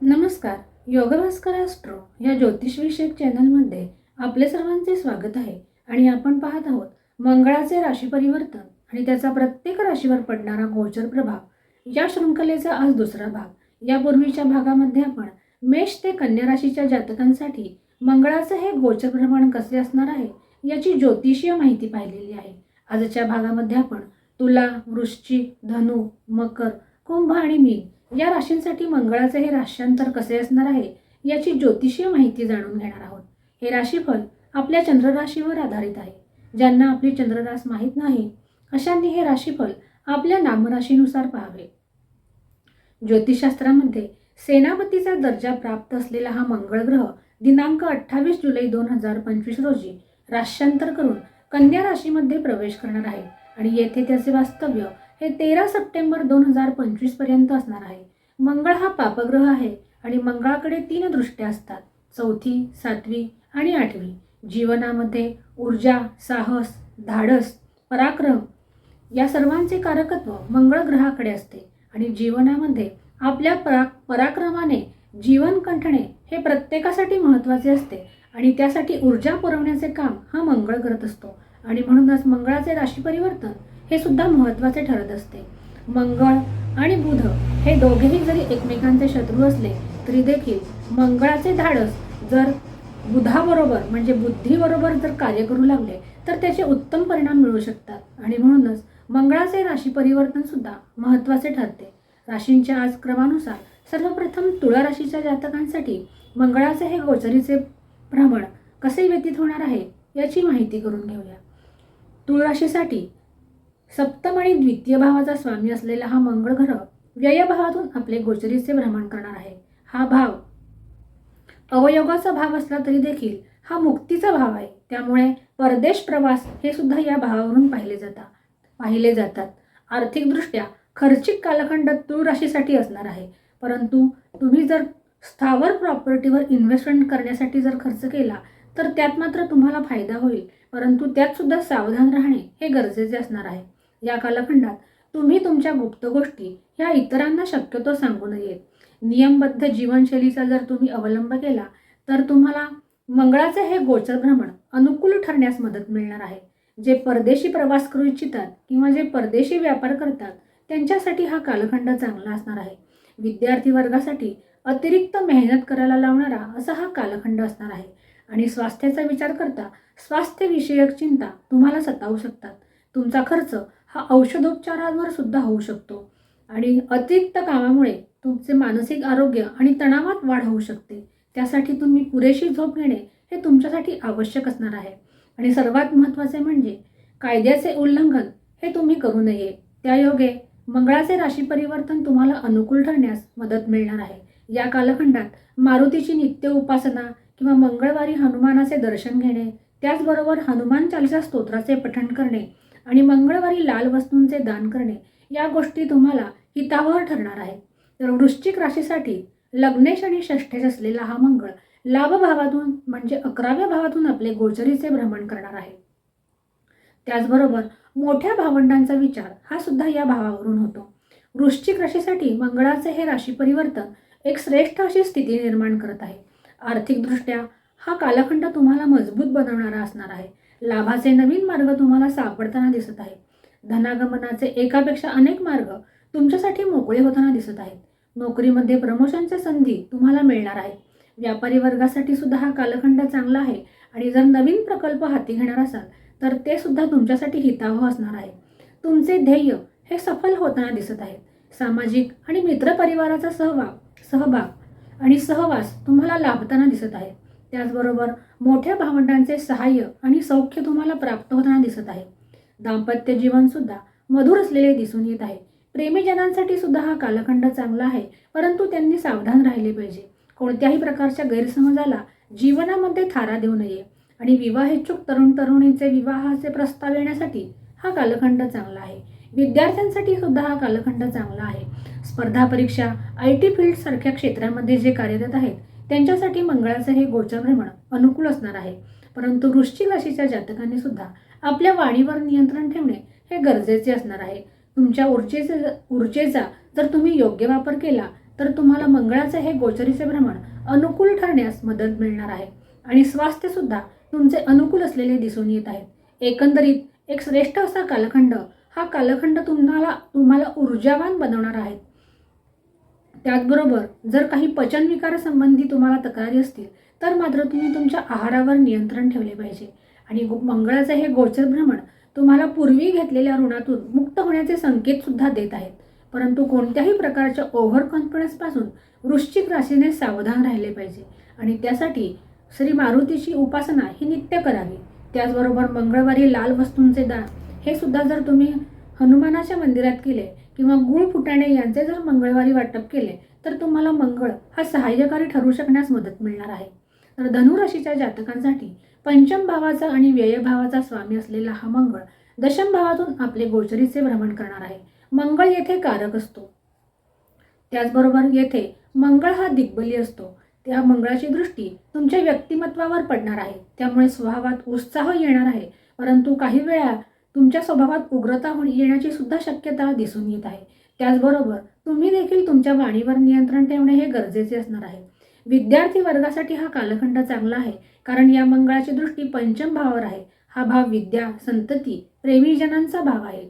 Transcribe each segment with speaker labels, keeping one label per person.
Speaker 1: नमस्कार योगभास्कर ॲस्ट्रो या ज्योतिषविषयक चॅनलमध्ये आपले सर्वांचे स्वागत आहे आणि आपण पाहत आहोत मंगळाचे राशी परिवर्तन आणि त्याचा प्रत्येक राशीवर पडणारा गोचर प्रभाव. या शृंखलेचा आज दुसरा भाग. यापूर्वीच्या भागामध्ये आपण मेष ते कन्या राशीच्या जातकांसाठी मंगळाचं हे गोचर भ्रमण कसे असणार आहे याची ज्योतिषीय माहिती पाहिलेली आहे. आजच्या भागामध्ये आपण तुला वृश्चिक धनु मकर कुंभ आणि मीन या राशींसाठी मंगळाचे हे राश्यांतर कसे असणार आहे याची ज्योतिषीय माहिती जाणून घेणार आहोत. हे राशीफल आपल्या चंद्रराशीवर आधारित आहे. ज्यांना आपली चंद्ररास माहीत नाही अशांनी हे राशीफल आपल्या नामराशीनुसार पाहावे. ज्योतिषशास्त्रामध्ये सेनापतीचा दर्जा प्राप्त असलेला हा मंगळ ग्रह दिनांक अठ्ठावीस जुलै दोन हजार पंचवीस रोजी राश्यांतर करून कन्या राशीमध्ये प्रवेश करणार आहे. आणि येथे त्याचे वास्तव्य हे तेरा सप्टेंबर दोन हजार पंचवीसपर्यंत असणार आहे. मंगळ हा पापग्रह आहे आणि मंगळाकडे तीन दृष्ट्या असतात. चौथी सातवी आणि आठवी. जीवनामध्ये ऊर्जा साहस धाडस पराक्रम या सर्वांचे कारकत्व मंगळ ग्रहाकडे असते आणि जीवनामध्ये आपल्या परा पराक्रमाने जीवन कंठणे हे प्रत्येकासाठी महत्त्वाचे असते आणि त्यासाठी ऊर्जा पुरवण्याचे काम हा मंगळ करत असतो. आणि म्हणूनच मंगळाचे राशी परिवर्तन हे सुद्धा महत्त्वाचे ठरत असते. मंगळ आणि बुध हे दोघेही जरी एकमेकांचे शत्रू असले तरी देखील मंगळाचे धाडस जर बुधाबरोबर म्हणजे बुद्धीबरोबर जर कार्य करू लागले तर त्याचे उत्तम परिणाम मिळू शकतात. आणि म्हणूनच मंगळाचे राशी परिवर्तन सुद्धा महत्त्वाचे ठरते. राशींच्या आज क्रमानुसार सर्वप्रथम तुळा राशीच्या जातकांसाठी मंगळाचे हे गोचरीचे भ्रमण कसे व्यतीत होणार आहे याची माहिती करून घेऊया. तुळ राशीसाठी सप्तम आणि द्वितीय भावाचा स्वामी असलेला हा मंगळ ग्रह व्ययभावातून आपले गोचरीचे भ्रमण करणार आहे. हा भाव अवयोगाचा भाव असला तरी देखील हा मुक्तीचा भाव आहे. त्यामुळे परदेश प्रवास हे सुद्धा या भावावरून पाहिले जातात पाहिले जातात. आर्थिकदृष्ट्या खर्चिक कालखंड तूळ राशीसाठी असणार आहे. परंतु तुम्ही जर स्थावर प्रॉपर्टीवर इन्व्हेस्टमेंट करण्यासाठी जर खर्च केला तर त्यात मात्र तुम्हाला फायदा होईल. परंतु त्यात सुद्धा सावधान राहणे हे गरजेचे असणार आहे. या कालखंडात तुम्ही तुमच्या गुप्त गोष्टी ह्या इतरांना शक्यतो सांगू नयेत. नियमबद्ध जीवनशैलीचा जर तुम्ही अवलंब केला तर तुम्हाला मंगळाचे हे गोचर भ्रमण अनुकूल ठरण्यास मदत मिळणार आहे. जे परदेशी प्रवास करू इच्छितात किंवा जे परदेशी व्यापार करतात त्यांच्यासाठी हा कालखंड चांगला असणार आहे. विद्यार्थी वर्गासाठी अतिरिक्त मेहनत करायला लावणारा असा हा कालखंड असणार आहे. आणि स्वास्थ्याचा विचार करता स्वास्थ्यविषयक चिंता तुम्हाला सतावू शकतात. तुमचा खर्च हा औषधोपचारांवर सुद्धा होऊ शकतो. आणि अतिरिक्त कामामुळे तुमचे मानसिक आरोग्य आणि तणावात वाढ होऊ शकते. त्यासाठी तुम्ही पुरेशी झोप घेणे हे तुमच्यासाठी आवश्यक असणार आहे. आणि सर्वात महत्त्वाचे म्हणजे कायद्याचे उल्लंघन हे तुम्ही करू नये. त्यायोगे मंगळाचे राशी परिवर्तन तुम्हाला अनुकूल ठरण्यास मदत मिळणार आहे. या कालखंडात मारुतीची नित्य उपासना किंवा मंगळवारी हनुमानाचे दर्शन घेणे त्याचबरोबर हनुमान चालिसा स्तोत्राचे पठण करणे आणि मंगळवारी लाल वस्तूंचे दान करणे या गोष्टी तुम्हाला हितावह ठरणार आहेत. तर वृश्चिक राशीसाठी लग्नेश आणि षष्ठेश असलेला हा मंगळ लाभ भावातून म्हणजे अकराव्या भावातून आपले गोचरीचे भ्रमण करणार आहे. त्याचबरोबर मोठ्या भावंडांचा विचार हा सुद्धा या भावावरून होतो. वृश्चिक राशीसाठी मंगळाचे हे राशी परिवर्तन एक श्रेष्ठ अशी स्थिती निर्माण करत आहे. आर्थिकदृष्ट्या हा कालखंड तुम्हाला मजबूत बनवणारा असणार आहे. लाभाचे नवीन मार्ग तुम्हाला सापडताना दिसत आहेत. धनागमनाचे एकापेक्षा अनेक मार्ग तुमच्यासाठी मोकळे होताना दिसत आहेत. नोकरीमध्ये प्रमोशनच्या संधी तुम्हाला मिळणार आहेत. व्यापारी वर्गासाठी सुद्धा हा कालखंड चांगला आहे आणि जर नवीन प्रकल्प हाती घेणार असाल तर ते सुद्धा तुमच्यासाठी हितावह असणार आहे. तुमचे ध्येय हे सफल होताना दिसत आहेत. सामाजिक आणि मित्रपरिवाराचा सहभाग सहभाग आणि सहवास तुम्हाला लाभताना दिसत आहे त्याचबरोबर मोठ्या भावंडांचे सहाय्य आणि सौख्य तुम्हाला प्राप्त होताना दिसत आहे. दाम्पत्य जीवनसुद्धा मधुर असलेले दिसून येत आहे. प्रेमीजनांसाठी सुद्धा हा कालखंड चांगला आहे परंतु त्यांनी सावधान राहिले पाहिजे. कोणत्याही प्रकारच्या गैरसमजाला जीवनामध्ये थारा देऊ नये. आणि विवाहेच्छुक तरुण तरुणींचे विवाहाचे प्रस्ताव येण्यासाठी हा कालखंड चांगला आहे. विद्यार्थ्यांसाठी सुद्धा हा कालखंड चांगला आहे. स्पर्धा परीक्षा आय टी फील्डसारख्या क्षेत्रामध्ये जे कार्यरत आहेत त्यांच्यासाठी मंगळाचं हे गोचर भ्रमण अनुकूल असणार आहे. परंतु वृश्चिक राशीच्या जातकांनी सुद्धा आपल्या वाणीवर नियंत्रण ठेवणे हे गरजेचे असणार आहे. तुमच्या ऊर्जेचे ऊर्जेचा जर तुम्ही योग्य वापर केला तर तुम्हाला मंगळाचे हे गोचरीचे भ्रमण अनुकूल ठरण्यास मदत मिळणार आहे. आणि स्वास्थ्य सुद्धा तुमचे अनुकूल असलेले दिसून येत आहेत एकंदरीत एक श्रेष्ठ असा कालखंड हा कालखंड तुम्हाला तुम्हाला ऊर्जावान बनवणार आहे. त्याचबरोबर जर काही पचनविकारासंबंधी तुम्हाला तक्रारी असतील तर मात्र तुम्ही तुमच्या आहारावर नियंत्रण ठेवले पाहिजे. आणि गो- मंगळाचे हे गोचर भ्रमण तुम्हाला पूर्वी घेतलेल्या ऋणातून मुक्त होण्याचे संकेतसुद्धा देत आहेत. परंतु कोणत्याही प्रकारच्या ओव्हर कॉन्फिडन्सपासून वृश्चिक राशीने सावधान राहिले पाहिजे. आणि त्यासाठी श्री मारुतीची उपासना ही नित्य करावी. त्याचबरोबर मंगळवारी लाल वस्तूंचे दान हे सुद्धा जर तुम्ही हनुमानाच्या मंदिरात केले किंवा गुळ फुटाणे यांचे जर मंगळवारी वाटप केले तर तुम्हाला मंगळ हा सहाय्यकारी ठरू शकण्यास मदत मिळणार आहे. तर धनुराशीच्या जातकांसाठी पंचम भावाचा आणि व्ययभावाचा स्वामी असलेला हा मंगळ दशम भावातून आपले गोचरीचे भ्रमण करणार आहे. मंगळ येथे कारक असतो. त्याचबरोबर येथे मंगळ हा दिग्बली असतो. त्या मंगळाची दृष्टी तुमच्या व्यक्तिमत्वावर पडणार आहे. त्यामुळे स्वभावात उत्साह येणार आहे. परंतु काही वेळा तुमच्या स्वभावात उग्रता होणे येण्याची सुद्धा शक्यता दिसून येत आहे. त्याचबरोबर तुम्ही देखील तुमच्या वाणीवर नियंत्रण ठेवणे हे गरजेचे असणार आहे. विद्यार्थी वर्गासाठी हा कालखंड चांगला आहे कारण या मंगळाची दृष्टी पंचम भावावर आहे. हा भाव विद्या संतती प्रेमीजनांचा भाव आहे.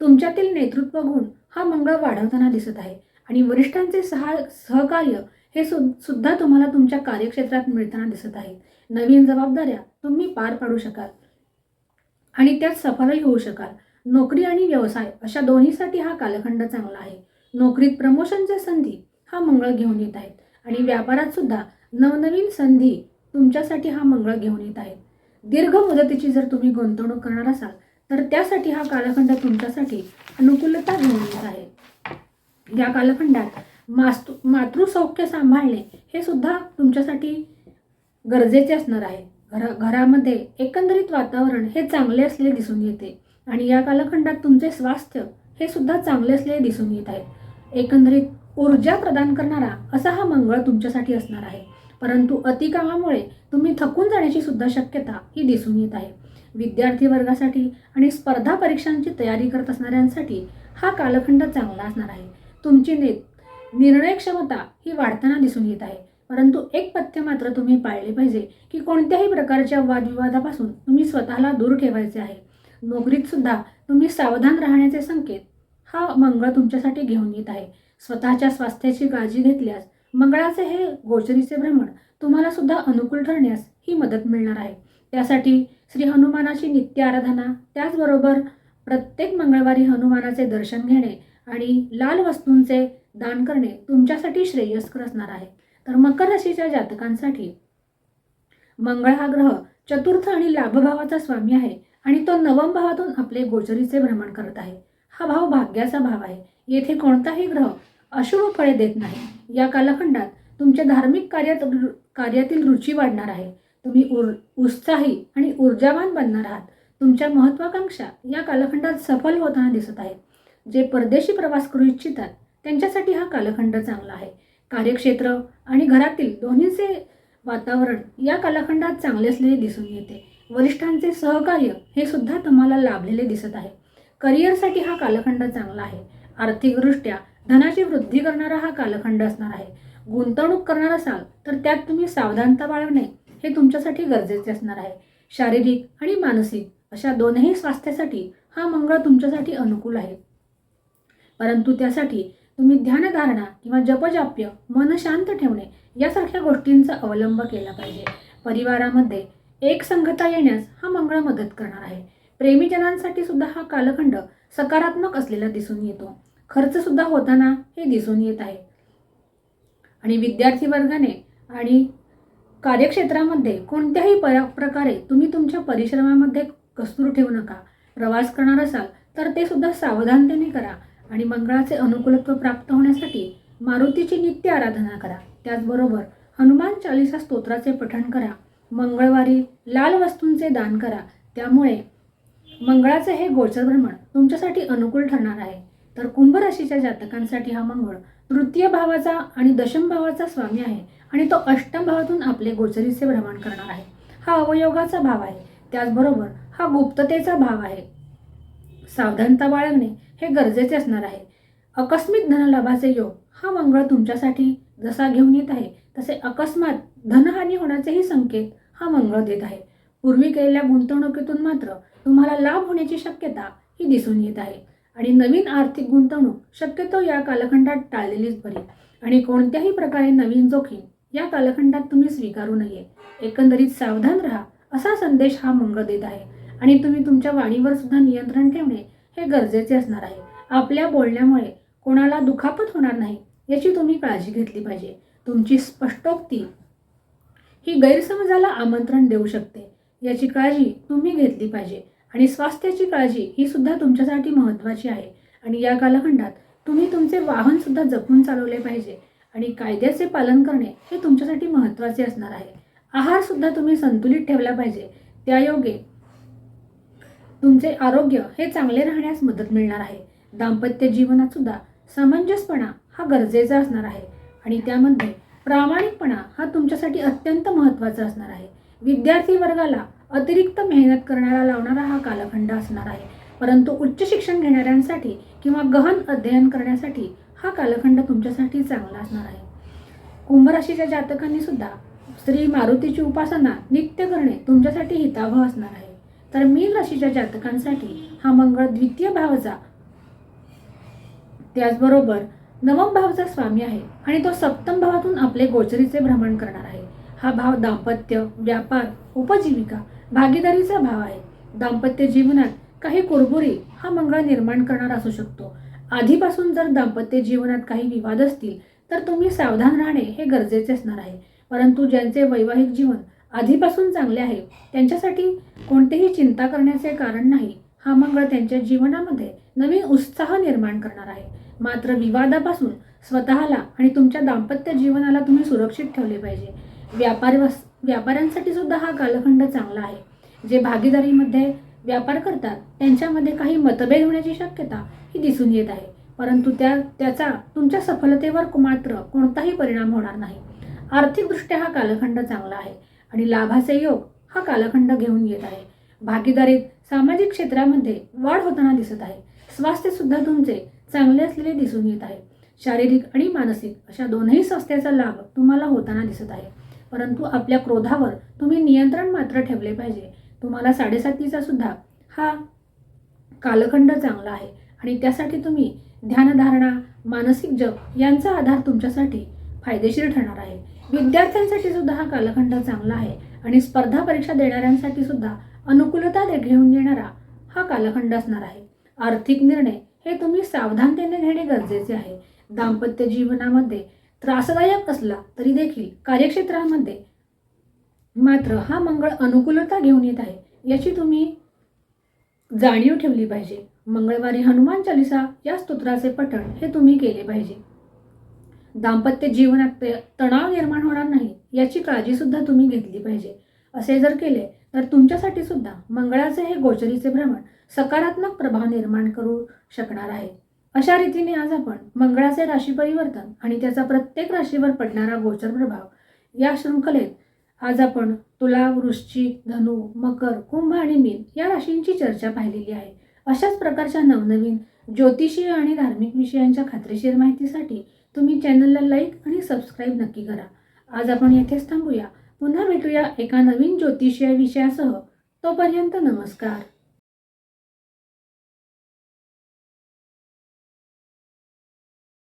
Speaker 1: तुमच्यातील नेतृत्व गुण हा मंगळ वाढवताना दिसत आहे आणि वरिष्ठांचे सहा सहकार्य हे सु सुद्धा तुम्हाला तुमच्या कार्यक्षेत्रात मिळताना दिसत आहे नवीन जबाबदाऱ्या तुम्ही पार पाडू शकाल. आणि त्यात सफलही होऊ शकाल. नोकरी आणि व्यवसाय अशा दोन्हीसाठी हा कालखंड चांगला आहे. नोकरीत प्रमोशनच्या संधी हा मंगळ घेऊन येत आहेत. आणि व्यापारात सुद्धा नवनवीन संधी तुमच्यासाठी हा मंगळ घेऊन येत आहेत. दीर्घ मुदतीची जर तुम्ही गुंतवणूक करणार असाल तर त्यासाठी हा कालखंड तुमच्यासाठी अनुकूलता घेऊन येत आहे. या कालखंडात मास्तु मातृसौख्य सांभाळणे हे सुद्धा तुमच्यासाठी गरजेचे असणार आहे. घरा घरामध्ये एकंदरीत वातावरण हे चांगले असलेले दिसून येते. आणि या कालखंडात तुमचे स्वास्थ्य हे सुद्धा चांगले असलेले दिसून येत आहे. एकंदरीत ऊर्जा प्रदान करणारा असा हा मंगळ तुमच्यासाठी असणार आहे. परंतु अतिकामामुळे तुम्ही थकून जाण्याची सुद्धा शक्यता ही दिसून येत आहे. विद्यार्थी वर्गासाठी आणि स्पर्धा परीक्षांची तयारी करत असणाऱ्यांसाठी हा कालखंड चांगला असणार आहे. तुमची ने निर्णय क्षमता ही वाढताना दिसून येत आहे. परंतु एक पथ्य मात्र तुम्ही पाळले पाहिजे की कोणत्याही प्रकारच्या वादविवादापासून तुम्ही स्वतःला दूर ठेवायचे आहे. नोकरीत सुद्धा तुम्ही सावधान राहण्याचे संकेत हा मंगळ तुमच्यासाठी घेऊन येत आहे. स्वतःच्या स्वास्थ्याची काळजी घेतल्यास मंगळाचे हे गोचरीचे भ्रमण तुम्हाला सुद्धा अनुकूल ठरण्यास ही मदत मिळणार आहे. त्यासाठी श्री हनुमानाची नित्य आराधना त्याचबरोबर प्रत्येक मंगळवारी हनुमानाचे दर्शन घेणे आणि लाल वस्तूंचे दान करणे तुमच्यासाठी श्रेयस्कर असणार आहे. तर मकर राशीच्या जातकांसाठी मंगळ हा ग्रह चतुर्थ आणि लाभभावाचा स्वामी आहे आणि तो नवम भावातून आपले गोचरीचे भ्रमण करत आहे. हा भाव भाग्याचा भाव आहे. येथे कोणताही ग्रह अशुभ फळे देत नाही. या कालखंडात तुमच्या धार्मिक कार्यात कार्यातील रुची वाढणार आहे. तुम्ही उर उत्साही आणि ऊर्जावान बनणार आहात. तुमच्या महत्वाकांक्षा या कालखंडात सफल होताना दिसत आहेत जे परदेशी प्रवास करू इच्छितात त्यांच्यासाठी हा कालखंड चांगला आहे. कार्यक्षेत्र आणि घरातील दोन्हीचे वातावरण या कालखंडात चांगले असलेले दिसून येते. वरिष्ठांचे सहकार्य हे सुद्धा तुम्हाला लाभलेले दिसत आहे. करिअरसाठी हा कालखंड चांगला आहे. आर्थिकदृष्ट्या धनाची वृद्धी करणारा हा कालखंड असणार आहे. गुंतवणूक करणार असाल तर त्यात तुम्ही सावधानता बाळगणे हे तुमच्यासाठी गरजेचे असणार आहे. शारीरिक आणि मानसिक अशा दोनही स्वास्थ्यासाठी हा मंगळ तुमच्यासाठी अनुकूल आहे. परंतु त्यासाठी तुम्ही ध्यानधारणा किंवा जपजाप्य मन शांत ठेवणे यासारख्या गोष्टींचा अवलंब केला पाहिजे. परिवारामध्ये एक संगता येण्यास हा मंगळ मदत करणार आहे. प्रेमीजनांसाठी सुद्धा हा कालखंड सकारात्मक असलेला दिसून येतो. खर्च सुद्धा होताना हे दिसून येत आहे. आणि विद्यार्थी वर्गाने आणि कार्यक्षेत्रामध्ये कोणत्याही पर प्रकारे तुम्ही तुमच्या परिश्रमामध्ये कसूर ठेवू नका. प्रवास करणार असाल तर ते सुद्धा सावधानतेने करा. आणि मंगळाचे अनुकूलत्व प्राप्त होण्यासाठी मारुतीची नित्य आराधना करा. त्याचबरोबर हनुमान चालिसा स्तोत्राचे पठण करा. मंगळवारी लाल वस्तूंचे दान करा. त्यामुळे मंगळाचे हे गोचर भ्रमण तुमच्यासाठी अनुकूल ठरणार आहे. तर कुंभ राशीच्या जातकांसाठी हा मंगळ तृतीय भावाचा आणि दशम भावाचा स्वामी आहे आणि तो अष्टम भावातून आपले गोचरीचे भ्रमण करणार आहे. हा अवयोगाचा भाव आहे. त्याचबरोबर हा गुप्ततेचा भाव आहे. सावधानता बाळगणे हे गरजेचे असणार आहे. आकस्मिक धनलाभाचे योग हा मंगळ तुमच्यासाठी जसा घेऊन येत आहे तसे अकस्मात धनहानी होण्याचेही संकेत हा मंगळ देत आहे. पूर्वी केलेल्या गुंतवणुकीतून मात्र तुम्हाला लाभ होण्याची शक्यता ही दिसून येत आहे. आणि नवीन आर्थिक गुंतवणूक शक्यतो या कालखंडात टाळलेलीच बरी. आणि कोणत्याही प्रकारे नवीन जोखीम या कालखंडात तुम्ही स्वीकारू नये. एकंदरीत सावधान राहा असा संदेश हा मंगळ देत आहे. आणि तुम्ही तुमच्या वाणीवर सुद्धा नियंत्रण ठेवणे हे गरजेचे असणार आहे. आपल्या बोलण्यामुळे कोणाला दुखापत होणार नाही याची तुम्ही काळजी घेतली पाहिजे. तुमची स्पष्टोक्ती ही गैरसमजाला आमंत्रण देऊ शकते. याची काळजी तुम्ही घेतली पाहिजे आणि स्वास्थ्याची काळजी ही सुद्धा तुमच्यासाठी महत्त्वाची आहे. आणि या कालखंडात तुम्ही तुमचे वाहनसुद्धा जपून चालवले पाहिजे आणि कायद्याचे पालन करणे हे तुमच्यासाठी महत्त्वाचे असणार आहे. आहारसुद्धा तुम्ही संतुलित ठेवला पाहिजे. त्यायोगे तुमचे आरोग्य हे चांगले राहण्यास मदत मिळणार आहे. दाम्पत्य जीवनात सुद्धा समंजसपणा हा गरजेचा असणार आहे. आणि त्यामध्ये प्रामाणिकपणा हा तुमच्यासाठी अत्यंत महत्त्वाचा असणार आहे. विद्यार्थी वर्गाला अतिरिक्त मेहनत करणारा लावणारा हा कालखंड असणार आहे. परंतु उच्च शिक्षण घेणाऱ्यांसाठी किंवा गहन अध्ययन करण्यासाठी हा कालखंड तुमच्यासाठी चांगला असणार आहे. कुंभ राशीच्या जातकांनी सुद्धा श्री मारुतीची उपासना नित्य करणे तुमच्यासाठी हितावह असणार आहे. तर मीन राशीच्या जातकांसाठी हा मंगळ द्वितीय भावचा त्याचबरोबर नवम भावचा स्वामी आहे आणि तो सप्तम भावातून आपले गोचरीचे भ्रमण करणार आहे. हा भाव दाम्पत्य व्यापार उपजीविका भागीदारीचा भाव आहे. दाम्पत्य जीवनात काही कुरबुरी हा मंगळ निर्माण करणार असू शकतो. आधीपासून जर दाम्पत्य जीवनात काही विवाद असतील तर तुम्ही सावधान राहणे हे गरजेचे असणार आहे. परंतु ज्यांचे वैवाहिक जीवन आधीपासून चांगले आहे. त्यांच्यासाठी कोणतेही चिंता करण्याचे कारण नाही. हा मंगळ त्यांच्या जीवनामध्ये नवीन उत्साह निर्माण करणार आहे. मात्र विवादापासून स्वतःला आणि तुमच्या दाम्पत्य जीवनाला तुम्ही सुरक्षित ठेवले पाहिजे. व्यापार व्यापाऱ्यांसाठी सुद्धा हा कालखंड चांगला आहे. जे भागीदारीमध्ये व्यापार करतात त्यांच्यामध्ये काही मतभेद होण्याची शक्यता ही दिसून येत आहे. परंतु त्या त्याचा तुमच्या सफलतेवर मात्र कोणताही परिणाम होणार नाही. आर्थिकदृष्ट्या हा कालखंड चांगला आहे. आणि लाभाचे योग हा कालखंड घेऊन येत आहे. भागीदारीत सामाजिक क्षेत्रामध्ये वाढ होताना दिसत आहे. स्वास्थ्य सुद्धा तुमचे चांगले असलेले दिसून येत आहे. शारीरिक आणि मानसिक अशा दोनही स्वास्थ्याचा लाभ तुम्हाला होताना दिसत आहे. परंतु आपल्या क्रोधावर तुम्ही नियंत्रण मात्र ठेवले पाहिजे. तुम्हाला साडेसातीचा सुद्धा हा कालखंड चांगला आहे. आणि त्यासाठी तुम्ही ध्यानधारणा मानसिक जप यांचा आधार तुमच्यासाठी फायदेशीर ठरणार आहे. विद्यार्थ्यांसाठी सुद्धा हा कालखंड चांगला आहे आणि स्पर्धा परीक्षा देणाऱ्यांसाठी सुद्धा अनुकूलता दे- घेऊन येणारा हा कालखंड असणार आहे. आर्थिक निर्णय हे तुम्ही सावधानतेने घेणे गरजेचे आहे. दाम्पत्य जीवनामध्ये त्रासदायक असला तरी देखील कार्यक्षेत्रामध्ये मात्र हा मंगळ अनुकूलता घेऊन येत आहे याची तुम्ही जाणीव ठेवली पाहिजे. मंगळवारी हनुमान चालिसा या स्तोत्राचे पठण हे तुम्ही केले पाहिजे. दाम्पत्य जीवनात तणाव निर्माण होणार नाही याची काळजीसुद्धा तुम्ही घेतली पाहिजे. असे जर केले तर तुमच्यासाठी सुद्धा मंगळाचे हे गोचरीचे भ्रमण सकारात्मक प्रभाव निर्माण करू शकणार आहे. अशा रीतीने आज आपण मंगळाचे राशी परिवर्तन आणि त्याचा प्रत्येक राशीवर पडणारा गोचर प्रभाव या शृंखलेत आज आपण तुला वृश्चिक धनु मकर कुंभ आणि मीन या राशींची चर्चा पाहिलेली आहे. अशाच प्रकारच्या नवनवीन ज्योतिषीय आणि धार्मिक विषयांच्या खात्रीशीर माहितीसाठी तुम्ही चॅनलला लाईक आणि सबस्क्राईब नक्की करा. आज आपण येथेच थांबूया. पुन्हा भेटूया एका नवीन ज्योतिषीय विषयासह. तोपर्यंत नमस्कार.